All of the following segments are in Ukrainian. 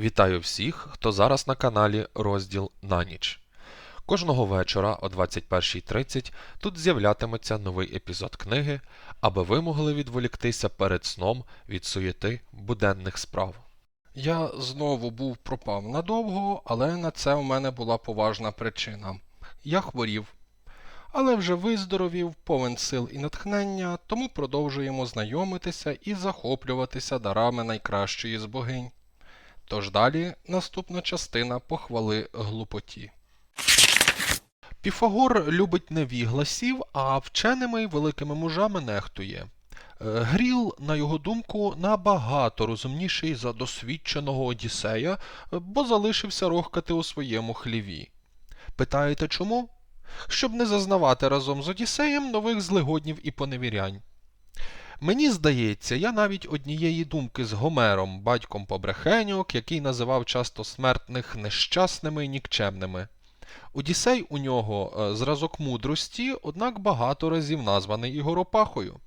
Вітаю всіх, хто зараз на каналі Розділ на ніч. Кожного вечора о 21.30 тут з'являтиметься новий епізод книги, аби ви могли відволіктися перед сном від суєти буденних справ. Я знову був пропав надовго, але на це в мене була поважна причина. Я хворів. Але вже виздоровів, повен сил і натхнення, тому продовжуємо знайомитися і захоплюватися дарами найкращої з богинь. Тож далі наступна частина похвали глупоті. Піфагор любить не вігласів, а вченими й великими мужами нехтує. Е, Гріл, на його думку, набагато розумніший за досвідченого Одіссея, бо залишився рохкати у своєму хліві. Питаєте чому? Щоб не зазнавати разом з Одіссеєм нових злигоднів і поневірянь. Мені здається, я навіть однієї думки з Гомером, батьком побрехеньок, який називав часто смертних нещасними і нікчемними. Одіссей у нього е, зразок мудрості, однак багато разів названий Ігоропахою.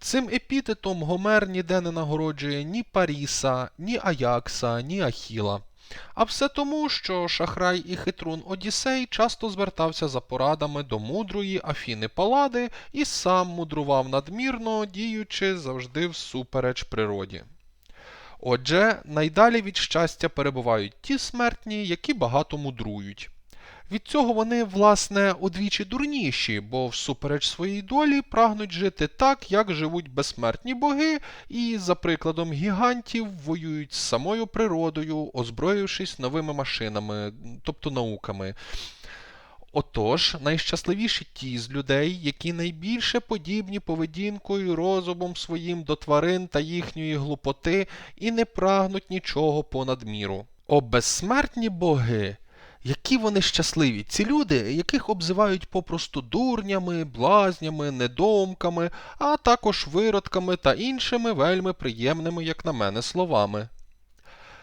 Цим епітетом Гомер ніде не нагороджує ні Паріса, ні Аякса, ні Ахіла. А все тому, що шахрай і хитрун Одіссей часто звертався за порадами до мудрої Афіни Палади і сам мудрував надмірно, діючи завжди всупереч природі. Отже, найдалі від щастя перебувають ті смертні, які багато мудрують. Від цього вони, власне, удвічі дурніші, бо всупереч своїй долі прагнуть жити так, як живуть безсмертні боги, і, за прикладом гігантів, воюють з самою природою, озброївшись новими машинами, тобто науками. Отож, найщасливіші ті з людей, які найбільше подібні поведінкою і розумом своїм до тварин та їхньої глупоти і не прагнуть нічого понад міру. О безсмертні боги! Які вони щасливі, ці люди, яких обзивають попросту дурнями, блазнями, недоумками, а також виродками та іншими вельми приємними, як на мене, словами.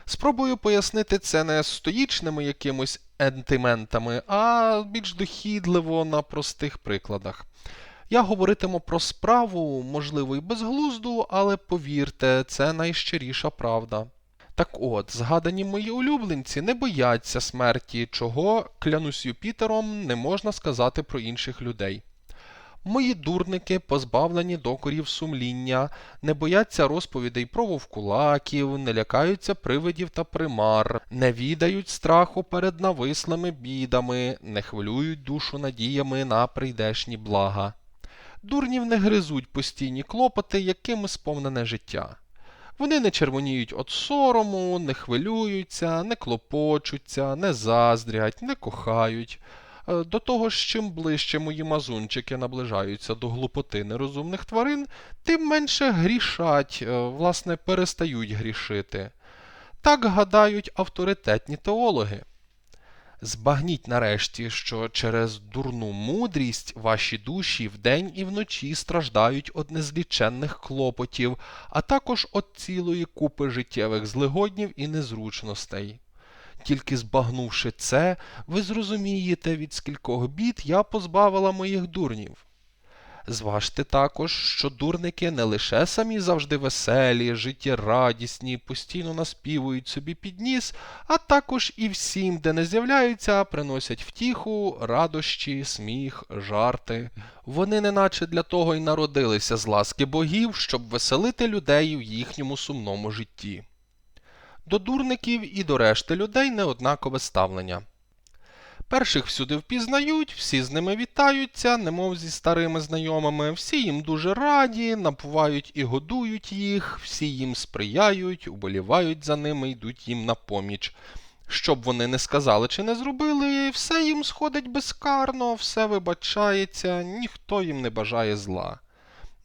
Спробую пояснити це не стоїчними якимось ентиментами, а більш дохідливо на простих прикладах. Я говоритиму про справу, можливо, і безглузду, але повірте, це найщиріша правда. Так от, згадані мої улюбленці не бояться смерті, чого, клянусь Юпітером, не можна сказати про інших людей. Мої дурники, позбавлені докорів сумління, не бояться розповідей про вовкулаків, не лякаються привидів та примар, не відають страху перед навислими бідами, не хвилюють душу надіями на прийдешні блага. Дурнів не гризуть постійні клопоти, якими сповнене життя. Вони не червоніють від сорому, не хвилюються, не клопочуться, не заздрять, не кохають. Е, До того ж, чим ближче мої мазунчики наближаються до глупоти нерозумних тварин, тим менше грішать, е, власне, перестають грішити. Так гадають авторитетні теологи. Збагніть нарешті, що через дурну мудрість ваші душі вдень і вночі страждають од незліченних клопотів, а також од цілої купи життєвих злигоднів і незручностей. Тільки збагнувши це, ви зрозумієте, від скількох бід я позбавила моїх дурнів. Зважте також, що дурники не лише самі завжди веселі, життєрадісні, постійно наспівують собі під ніс, а також і всім, де не з'являються, приносять втіху, радощі, сміх, жарти. Вони неначе для того й народилися з ласки богів, щоб веселити людей в їхньому сумному житті. До дурників і до решти людей неоднакове ставлення. Перших всюди впізнають, всі з ними вітаються, немов зі старими знайомими, всі їм дуже раді, напувають і годують їх, всі їм сприяють, уболівають за ними, йдуть їм на поміч. Що б вони не сказали чи не зробили, все їм сходить безкарно, все вибачається, ніхто їм не бажає зла.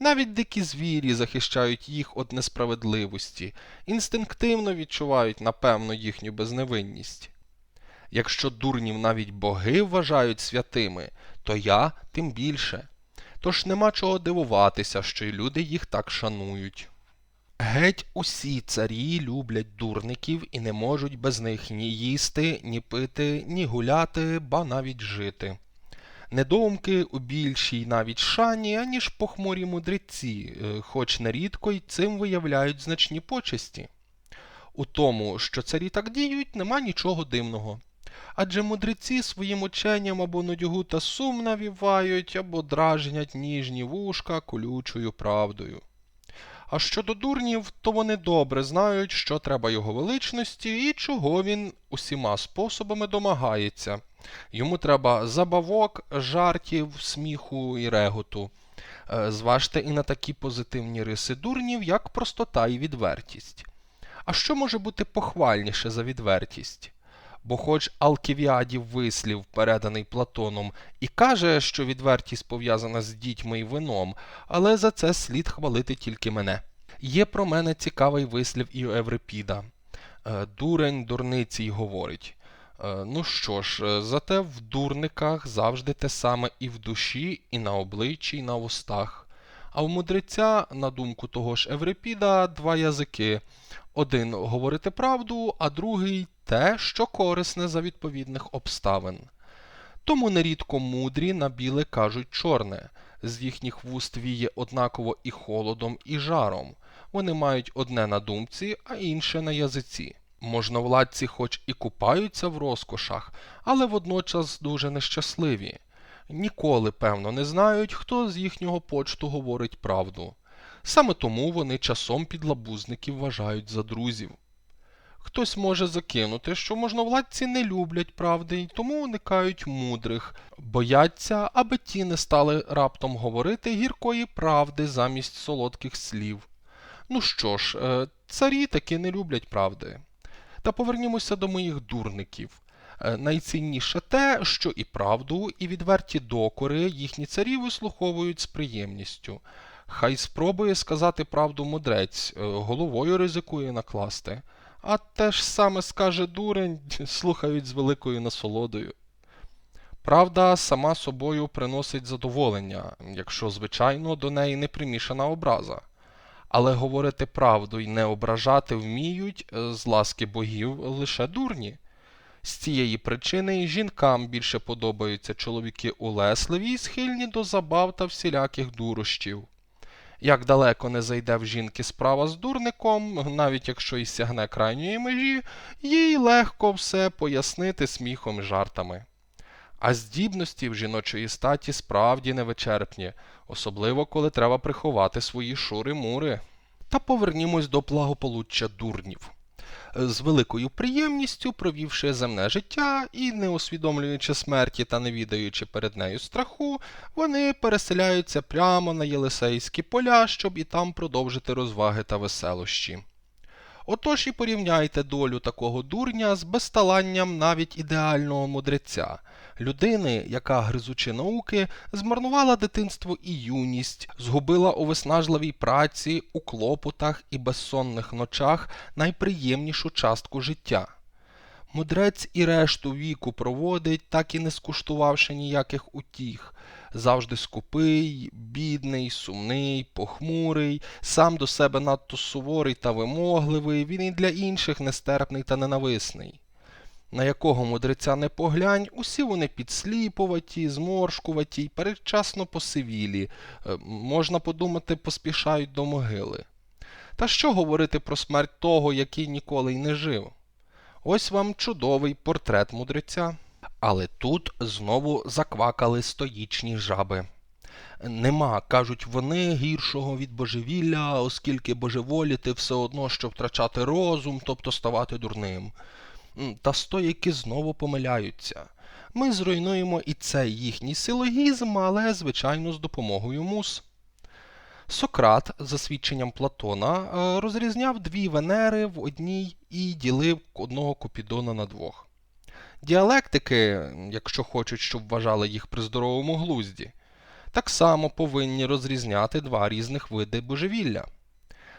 Навіть дикі звірі захищають їх від несправедливості, інстинктивно відчувають, напевно, їхню безневинність. Якщо дурнів навіть боги вважають святими, то я тим більше. Тож нема чого дивуватися, що й люди їх так шанують. Геть усі царі люблять дурників і не можуть без них ні їсти, ні пити, ні гуляти, ба навіть жити. Недоумки у більшій навіть шані, аніж похмурі мудреці, е, хоч нерідко й цим виявляють значні почесті. У тому, що царі так діють, нема нічого дивного. Адже мудреці своїм ученням або нудьгу та сум навівають, або дражнять ніжні вушка колючою правдою. А щодо дурнів, то вони добре знають, що треба його величності і чого він усіма способами домагається. Йому треба забавок, жартів, сміху і реготу. Е, Зважте і на такі позитивні риси дурнів, як простота і відвертість. А що може бути похвальніше за відвертість? Бо хоч Алківіадів вислів, переданий Платоном, і каже, що відвертість пов'язана з дітьми і вином, але за це слід хвалити тільки мене. Є про мене цікавий вислів і у Еврипіда. Е, Дурень дурниці й говорить. Е, Ну що ж, е, зате в дурниках завжди те саме і в душі, і на обличчі, і на устах. А в мудреця, на думку того ж Еврипіда, два язики. Один говорити правду, а другий те, що корисне за відповідних обставин. Тому нерідко мудрі на біле кажуть чорне, з їхніх вуст віє однаково і холодом, і жаром. Вони мають одне на думці, а інше на язиці. Можновладці хоч і купаються в розкошах, але водночас дуже нещасливі. Ніколи, певно, не знають, хто з їхнього почту говорить правду. Саме тому вони часом підлабузників вважають за друзів. Хтось може закинути, що можновладці не люблять правди й тому уникають мудрих, бояться, аби ті не стали раптом говорити гіркої правди замість солодких слів. Ну що ж, е, царі таки не люблять правди. Та повернімося до моїх дурників. Е, Найцінніше те, що і правду, і відверті докори їхні царі вислуховують з приємністю. Хай спробує сказати правду мудрець, е, головою ризикує накласти. А те ж саме скаже дурень, слухають з великою насолодою. Правда сама собою приносить задоволення, якщо, звичайно, до неї не примішана образа. Але говорити правду й не ображати вміють е, з ласки богів лише дурні. З цієї причини і жінкам більше подобаються чоловіки улесливі й схильні до забав та всіляких дурощів. Як далеко не зайде в жінки справа з дурником, навіть якщо й сягне крайньої межі, їй легко все пояснити сміхом і жартами. А здібності в жіночої статі справді невичерпні, особливо коли треба приховати свої шури-мури. Та повернімось до благополуччя дурнів. З великою приємністю, провівши земне життя і не усвідомлюючи смерті та не відаючи перед нею страху, вони переселяються прямо на Єлисейські поля, щоб і там продовжити розваги та веселощі. Отож і порівняйте долю такого дурня з безталанням навіть ідеального мудреця, людини, яка, гризучи науки, змарнувала дитинство і юність, згубила у виснажливій праці, у клопотах і безсонних ночах найприємнішу частку життя. Мудрець і решту віку проводить, так і не скуштувавши ніяких утіх, завжди скупий, бідний, сумний, похмурий, сам до себе надто суворий та вимогливий, він і для інших нестерпний та ненависний. На якого мудреця не поглянь, усі вони підсліпуваті, зморшкуваті й передчасно посивілі, е, можна подумати, поспішають до могили. Та що говорити про смерть того, який ніколи й не жив? Ось вам чудовий портрет мудреця. Але тут знову заквакали стоїчні жаби. Нема, кажуть вони, гіршого від божевілля, оскільки божеволіти все одно, що втрачати розум, тобто ставати дурним. Та стоїки знову помиляються. Ми зруйнуємо і цей їхній силогізм, але, звичайно, з допомогою мус. Сократ, за свідченням Платона, е, розрізняв дві Венери в одній і ділив одного Купідона на двох. Діалектики, якщо хочуть, щоб вважали їх при здоровому глузді, так само повинні розрізняти два різних види божевілля.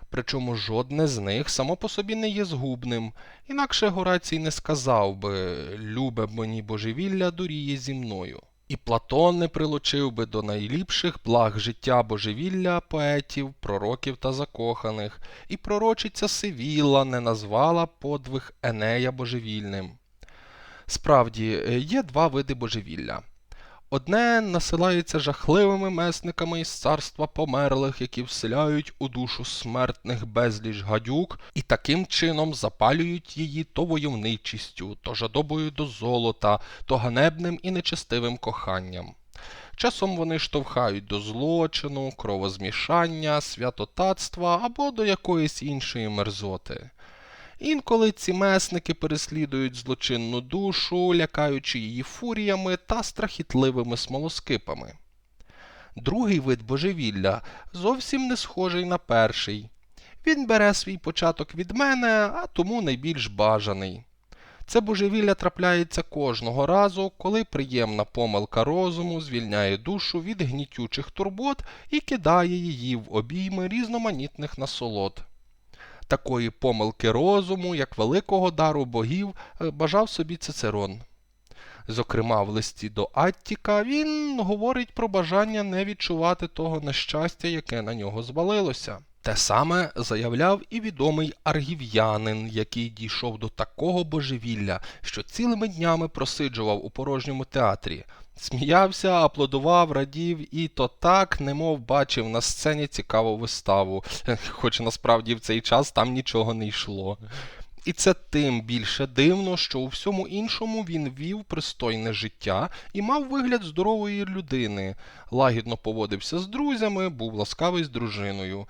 Причому жодне з них само по собі не є згубним, інакше Горацій не сказав би любе мені божевілля дуріє зі мною. І Платон не прилучив би до найліпших благ життя божевілля поетів, пророків та закоханих, і пророчиця Сивіла не назвала подвиг Енея божевільним. Справді, є два види божевілля. Одне насилається жахливими месниками із царства померлих, які вселяють у душу смертних безліч гадюк, і таким чином запалюють її то войовничістю, то жадобою до золота, то ганебним і нечестивим коханням. Часом вони штовхають до злочину, кровозмішання, святотатства або до якоїсь іншої мерзоти. Інколи ці месники переслідують злочинну душу, лякаючи її фуріями та страхітливими смолоскипами. Другий вид божевілля зовсім не схожий на перший. Він бере свій початок від мене, а тому найбільш бажаний. Це божевілля трапляється кожного разу, коли приємна помилка розуму звільняє душу від гнітючих турбот і кидає її в обійми різноманітних насолод. Такої помилки розуму, як великого дару богів, е, бажав собі Цицерон. Зокрема, в листі до Аттіка він говорить про бажання не відчувати того нещастя, яке на нього звалилося. Те саме заявляв і відомий аргів'янин, який дійшов до такого божевілля, що цілими днями просиджував у порожньому театрі, сміявся, аплодував, радів і то так, немов бачив на сцені цікаву виставу, хоч насправді в цей час там нічого не йшло. І це тим більше дивно, що у всьому іншому він вів пристойне життя і мав вигляд здорової людини, лагідно поводився з друзями, був ласкавий з дружиною.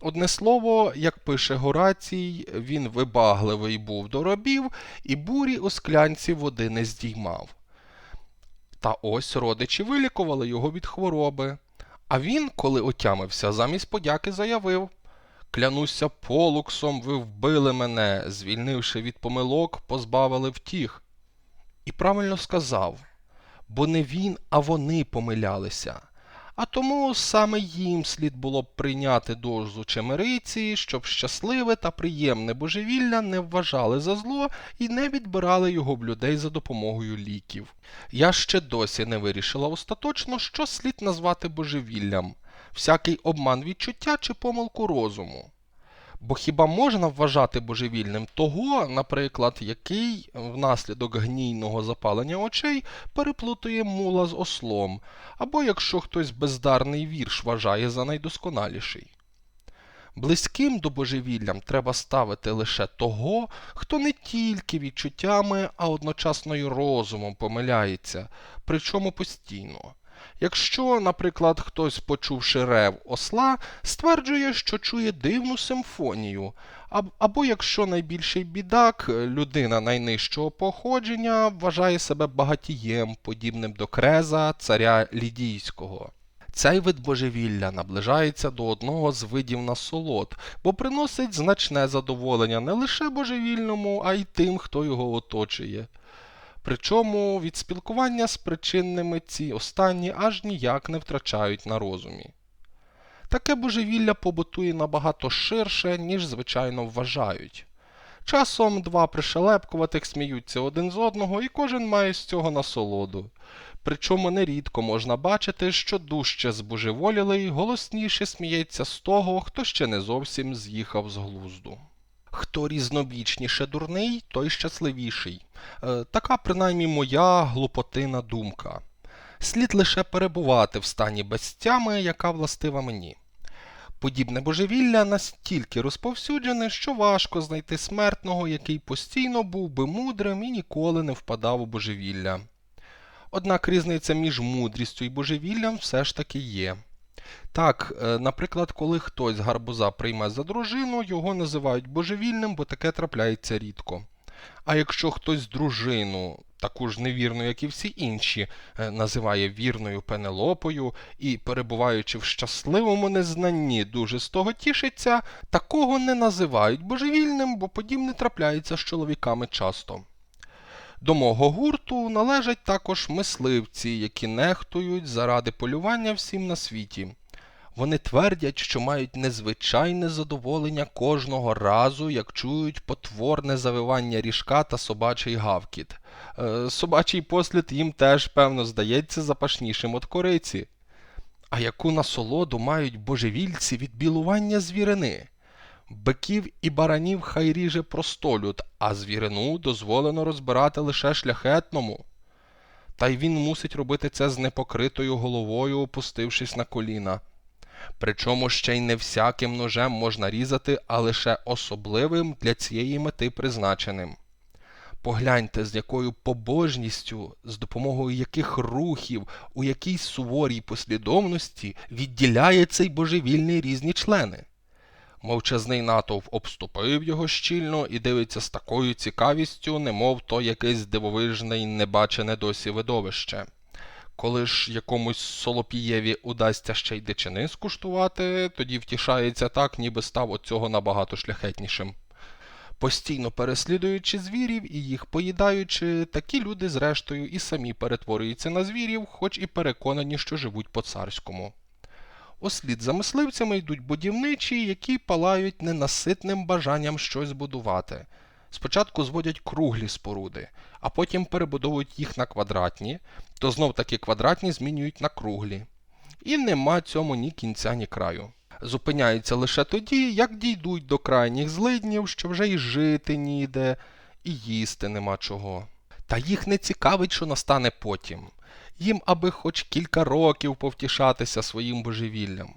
Одне слово, як пише Горацій, він вибагливий був до робів і бурі у склянці води не здіймав. Та ось родичі вилікували його від хвороби. А він, коли отямився, замість подяки заявив Клянуся полуксом, ви вбили мене, звільнивши від помилок, позбавили втіх. І правильно сказав, бо не він, а вони помилялися. А тому саме їм слід було б прийняти дозу чемериці, щоб щасливе та приємне божевілля не вважали за зло і не відбирали його в людей за допомогою ліків. Я ще досі не вирішила остаточно, що слід назвати божевіллям всякий обман відчуття чи помилку розуму. Бо хіба можна вважати божевільним того, наприклад, який внаслідок гнійного запалення очей переплутує мула з ослом, або якщо хтось бездарний вірш вважає за найдосконаліший. Близьким до божевіллям треба ставити лише того, хто не тільки відчуттями, а одночасно й розумом помиляється, причому постійно. Якщо, наприклад, хтось, почувши рев осла, стверджує, що чує дивну симфонію, або якщо найбільший бідак, людина найнижчого походження, вважає себе багатієм, подібним до креза царя Лідійського. Цей вид божевілля наближається до одного з видів насолод, бо приносить значне задоволення не лише божевільному, а й тим, хто його оточує. Причому від спілкування з причинними ці останні аж ніяк не втрачають на розумі. Таке божевілля побутує набагато ширше, ніж звичайно вважають. Часом два пришелепкуватих сміються один з одного, і кожен має з цього насолоду. Причому нерідко можна бачити, що дужче збожеволілий голосніше сміється з того, хто ще не зовсім з'їхав з глузду. Хто різнобічніше дурний, той щасливіший. Е, така принаймні моя глупотина думка. Слід лише перебувати в стані безтями, яка властива мені. Подібне божевілля настільки розповсюджене, що важко знайти смертного, який постійно був би мудрим і ніколи не впадав у божевілля. Однак різниця між мудрістю і божевіллям все ж таки є. Так, е, наприклад, коли хтось гарбуза прийме за дружину, його називають божевільним, бо таке трапляється рідко. А якщо хтось дружину, таку ж невірну, як і всі інші, е, називає вірною пенелопою і, перебуваючи в щасливому незнанні, дуже з того тішиться, такого не називають божевільним, бо подібне трапляється з чоловіками часто. До мого гурту належать також мисливці, які нехтують заради полювання всім на світі. Вони твердять, що мають незвичайне задоволення кожного разу, як чують потворне завивання ріжка та собачий гавкіт. Е, собачий послід їм теж, певно, здається запашнішим от кориці. А яку насолоду мають божевільці від білування звірини? Биків і баранів хай ріже простолюд, а звірину дозволено розбирати лише шляхетному. Та й він мусить робити це з непокритою головою, опустившись на коліна. Причому ще й не всяким ножем можна різати, а лише особливим для цієї мети призначеним. Погляньте, з якою побожністю, з допомогою яких рухів, у якій суворій послідовності відділяє цей божевільний різні члени. Мовчазний натовп обступив його щільно і дивиться з такою цікавістю, немов то якесь дивовижне й небачене досі видовище. Коли ж якомусь солопієві удасться ще й дичини скуштувати, тоді втішається так, ніби став от цього набагато шляхетнішим. Постійно переслідуючи звірів і їх поїдаючи, такі люди, зрештою, і самі перетворюються на звірів, хоч і переконані, що живуть по царському. Услід за мисливцями йдуть будівничі, які палають ненаситним бажанням щось будувати. Спочатку зводять круглі споруди, а потім перебудовують їх на квадратні, то знов таки квадратні змінюють на круглі. І нема цьому ні кінця, ні краю. Зупиняються лише тоді, як дійдуть до крайніх злиднів, що вже й жити ніде, і їсти нема чого. Та їх не цікавить, що настане потім. Їм аби хоч кілька років повтішатися своїм божевіллям.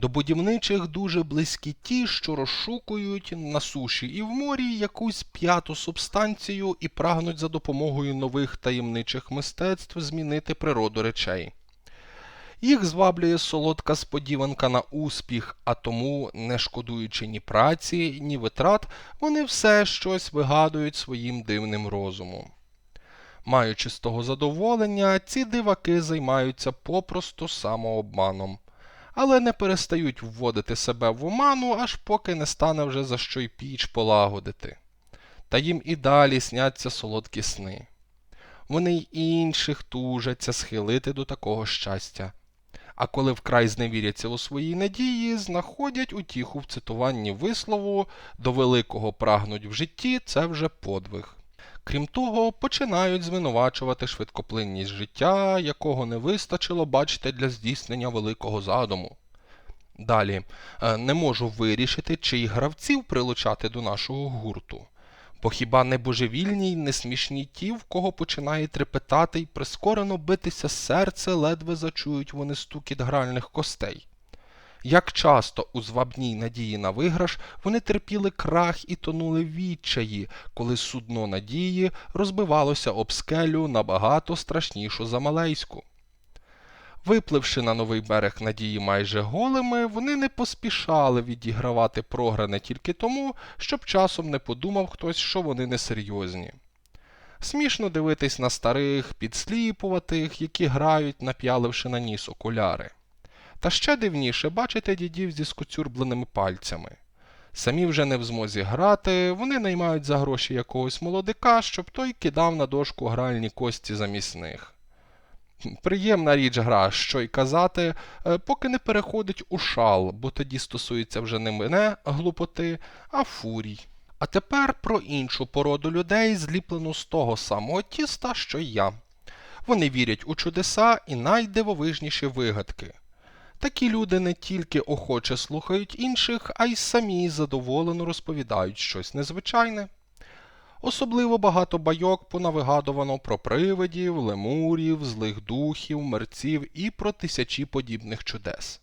До будівничих дуже близькі ті, що розшукують на суші і в морі якусь п'яту субстанцію і прагнуть за допомогою нових таємничих мистецтв змінити природу речей. Їх зваблює солодка сподіванка на успіх, а тому, не шкодуючи ні праці, ні витрат, вони все щось вигадують своїм дивним розумом. Маючи з того задоволення, ці диваки займаються попросту самообманом, але не перестають вводити себе в оману, аж поки не стане вже за що й піч полагодити. Та їм і далі сняться солодкі сни. Вони й інших тужаться схилити до такого щастя. А коли вкрай зневіряться у своїй надії, знаходять утіху в цитуванні вислову до великого прагнуть в житті це вже подвиг. Крім того, починають звинувачувати швидкоплинність життя, якого не вистачило, бачите, для здійснення великого задуму. Далі, е, не можу вирішити, чи гравців прилучати до нашого гурту. Бо хіба не божевільні й не смішні ті, в кого починає трепетати й прискорено битися серце, ледве зачують вони стукіт гральних костей. Як часто у звабній надії на виграш вони терпіли крах і тонули відчаї, коли судно надії розбивалося об скелю набагато страшнішу за Малейську. Випливши на новий берег надії майже голими, вони не поспішали відігравати програне тільки тому, щоб часом не подумав хтось, що вони несерйозні. Смішно дивитись на старих, підсліпуватих, які грають, нап'яливши на ніс окуляри. Та ще дивніше бачити дідів зі скоцюрбленими пальцями. Самі вже не в змозі грати, вони наймають за гроші якогось молодика, щоб той кидав на дошку гральні кості замість них. Приємна річ гра, що й казати, е, поки не переходить у шал, бо тоді стосується вже не мене глупоти, а фурій. А тепер про іншу породу людей, зліплену з того самого тіста, що й я. Вони вірять у чудеса і найдивовижніші вигадки. Такі люди не тільки охоче слухають інших, а й самі задоволено розповідають щось незвичайне. Особливо багато байок понавигадувано про привидів, лемурів, злих духів, мерців і про тисячі подібних чудес.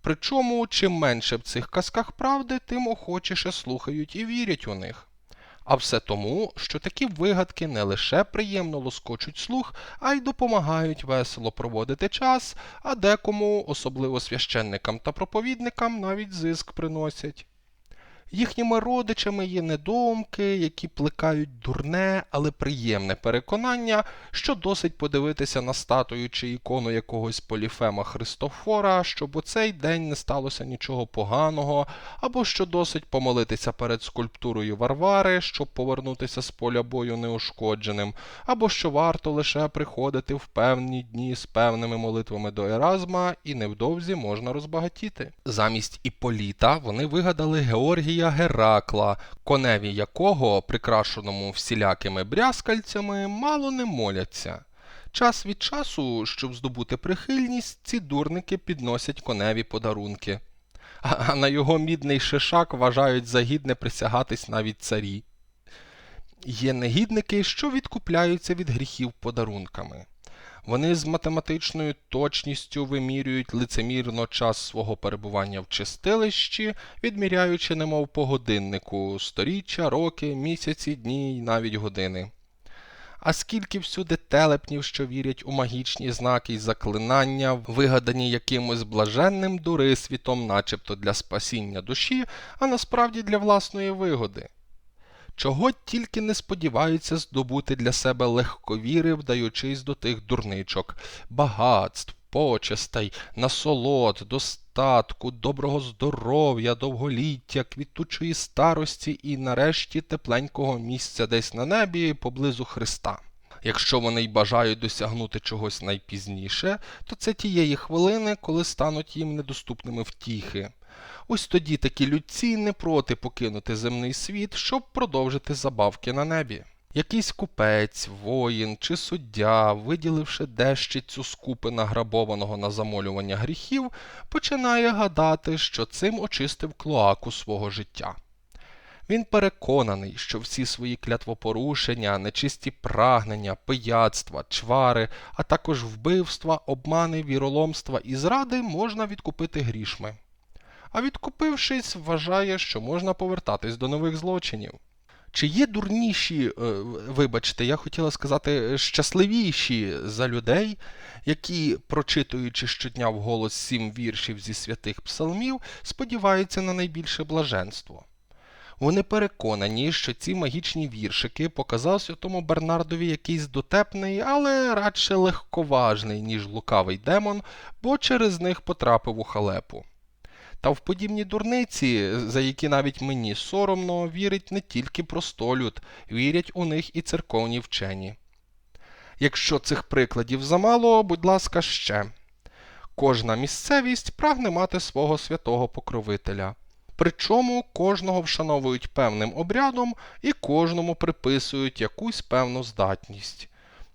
Причому, чим менше в цих казках правди, тим охочіше слухають і вірять у них. А все тому, що такі вигадки не лише приємно лоскочуть слух, а й допомагають весело проводити час, а декому, особливо священникам та проповідникам, навіть зиск приносять. Їхніми родичами є недоумки, які плекають дурне, але приємне переконання, що досить подивитися на статую чи ікону якогось поліфема Христофора, щоб у цей день не сталося нічого поганого, або що досить помолитися перед скульптурою Варвари, щоб повернутися з поля бою неушкодженим, або що варто лише приходити в певні дні з певними молитвами до Еразма, і невдовзі можна розбагатіти. Замість Іполіта вони вигадали Георгія Геракла, коневі якого, прикрашеному всілякими брязкальцями, мало не моляться. Час від часу, щоб здобути прихильність, ці дурники підносять коневі подарунки. А на його мідний шишак вважають загідне присягатись навіть царі. Є негідники, що відкупляються від гріхів подарунками. Вони з математичною точністю вимірюють лицемірно час свого перебування в чистилищі, відміряючи немов по годиннику сторіччя, роки, місяці, дні й навіть години. А скільки всюди телепнів, що вірять у магічні знаки й заклинання, вигадані якимось блаженним дурисвітом, начебто для спасіння душі, а насправді для власної вигоди. Чого тільки не сподіваються здобути для себе легковіри, вдаючись до тих дурничок, багатств, почестей, насолод, достатку, доброго здоров'я, довголіття, квітучої старості і нарешті тепленького місця десь на небі поблизу Христа. Якщо вони й бажають досягнути чогось найпізніше, то це тієї хвилини, коли стануть їм недоступними втіхи. Ось тоді такі людці не проти покинути земний світ, щоб продовжити забавки на небі. Якийсь купець, воїн чи суддя, виділивши дещицю скупи награбованого на замолювання гріхів, починає гадати, що цим очистив клоаку свого життя. Він переконаний, що всі свої клятвопорушення, нечисті прагнення, пияцтва, чвари, а також вбивства, обмани, віроломства і зради можна відкупити грішми. А відкупившись, вважає, що можна повертатись до нових злочинів. Чи є дурніші, е, вибачте, я хотіла сказати, щасливіші за людей, які, прочитуючи щодня вголос сім віршів зі святих псалмів, сподіваються на найбільше блаженство? Вони переконані, що ці магічні віршики показав святому Бернардові якийсь дотепний, але радше легковажний, ніж лукавий демон, бо через них потрапив у халепу. Та в подібні дурниці, за які навіть мені соромно, вірить не тільки простолюд, вірять у них і церковні вчені. Якщо цих прикладів замало, будь ласка, ще. Кожна місцевість прагне мати свого святого покровителя. Причому кожного вшановують певним обрядом і кожному приписують якусь певну здатність.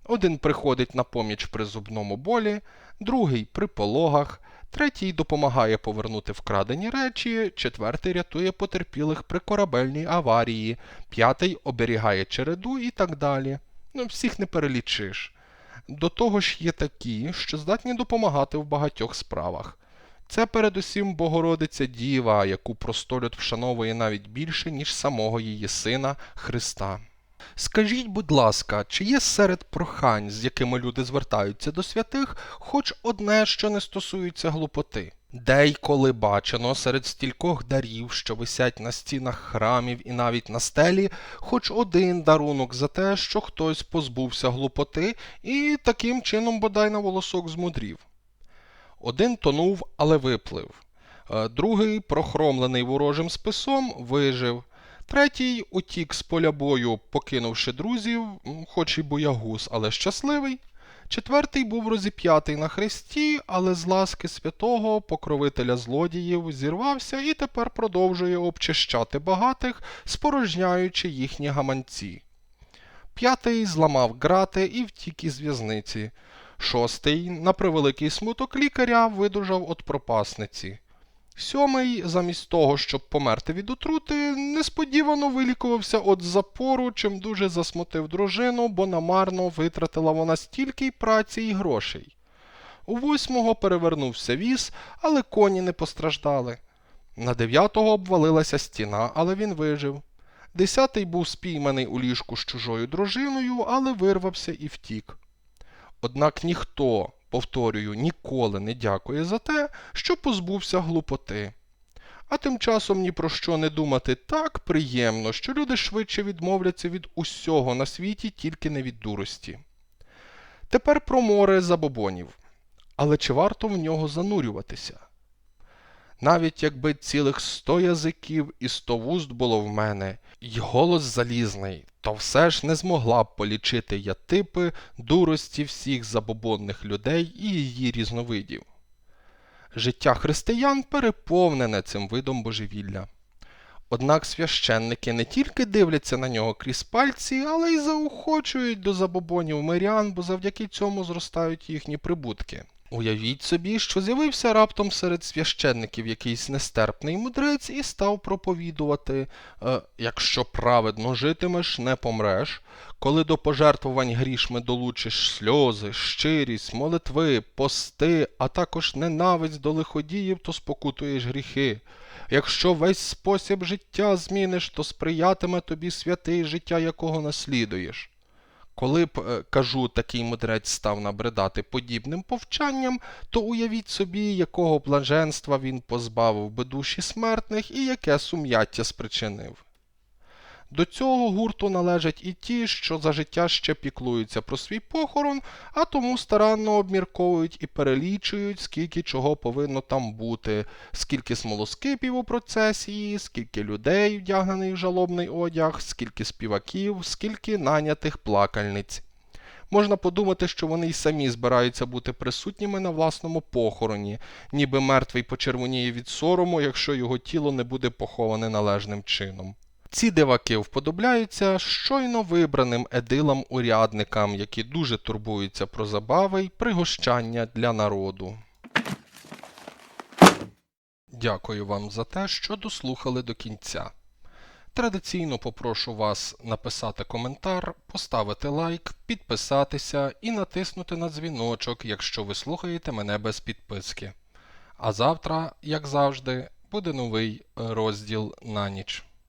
Один приходить на поміч при зубному болі, другий при пологах, третій допомагає повернути вкрадені речі, четвертий рятує потерпілих при корабельній аварії, п'ятий оберігає череду і так далі. Ну, всіх не перелічиш. До того ж є такі, що здатні допомагати в багатьох справах. Це передусім Богородиця Діва, яку простолюд вшановує навіть більше, ніж самого її сина Христа. Скажіть, будь ласка, чи є серед прохань, з якими люди звертаються до святих, хоч одне, що не стосується глупоти? Де й коли бачено серед стількох дарів, що висять на стінах храмів і навіть на стелі, хоч один дарунок за те, що хтось позбувся глупоти і таким чином бодай на волосок змудрів. Один тонув, але виплив. Е, Другий, прохромлений ворожим списом, вижив. Третій утік з поля бою, покинувши друзів, хоч і боягуз, але щасливий. Четвертий був розіп'ятий на хресті, але з ласки святого, покровителя злодіїв, зірвався і тепер продовжує обчищати багатих, спорожняючи їхні гаманці. П'ятий зламав грати і втік із в'язниці. Шостий, на превеликий смуток лікаря, видужав від пропасниці. Сьомий, замість того, щоб померти від отрути, несподівано вилікувався від запору, чим дуже засмутив дружину, бо намарно витратила вона стільки й праці й грошей. У восьмого перевернувся віз, але коні не постраждали. На дев'ятого обвалилася стіна, але він вижив. Десятий був спійманий у ліжку з чужою дружиною, але вирвався і втік. Однак ніхто, повторюю, ніколи не дякує за те, що позбувся глупоти. А тим часом ні про що не думати так приємно, що люди швидше відмовляться від усього на світі, тільки не від дурості. Тепер про море забобонів. Але чи варто в нього занурюватися? Навіть якби цілих сто язиків і сто вуст було в мене, й голос залізний, то все ж не змогла б полічити я типи дурості всіх забобонних людей і її різновидів. Життя християн переповнене цим видом божевілля. Однак священники не тільки дивляться на нього крізь пальці, але й заохочують до забобонів мирян, бо завдяки цьому зростають їхні прибутки. Уявіть собі, що з'явився раптом серед священників якийсь нестерпний мудрець і став проповідувати: е, якщо праведно житимеш, не помреш. Коли до пожертвувань грішми долучиш сльози, щирість, молитви, пости, а також ненависть до лиходіїв, то спокутуєш гріхи. Якщо весь спосіб життя зміниш, то сприятиме тобі святий життя, якого наслідуєш. Коли б, е, кажу, такий мудрець став набридати подібним повчанням, то уявіть собі, якого блаженства він позбавив би душі смертних і яке сум'яття спричинив. До цього гурту належать і ті, що за життя ще піклуються про свій похорон, а тому старанно обмірковують і перелічують, скільки чого повинно там бути, скільки смолоскипів у процесії, скільки людей, вдягнених в жалобний одяг, скільки співаків, скільки нанятих плакальниць. Можна подумати, що вони й самі збираються бути присутніми на власному похороні, ніби мертвий почервоніє від сорому, якщо його тіло не буде поховане належним чином. Ці диваки вподобляються щойно вибраним едилам-урядникам, які дуже турбуються про забави й пригощання для народу. Дякую вам за те, що дослухали до кінця. Традиційно попрошу вас написати коментар, поставити лайк, підписатися і натиснути на дзвіночок, якщо ви слухаєте мене без підписки. А завтра, як завжди, буде новий розділ на ніч.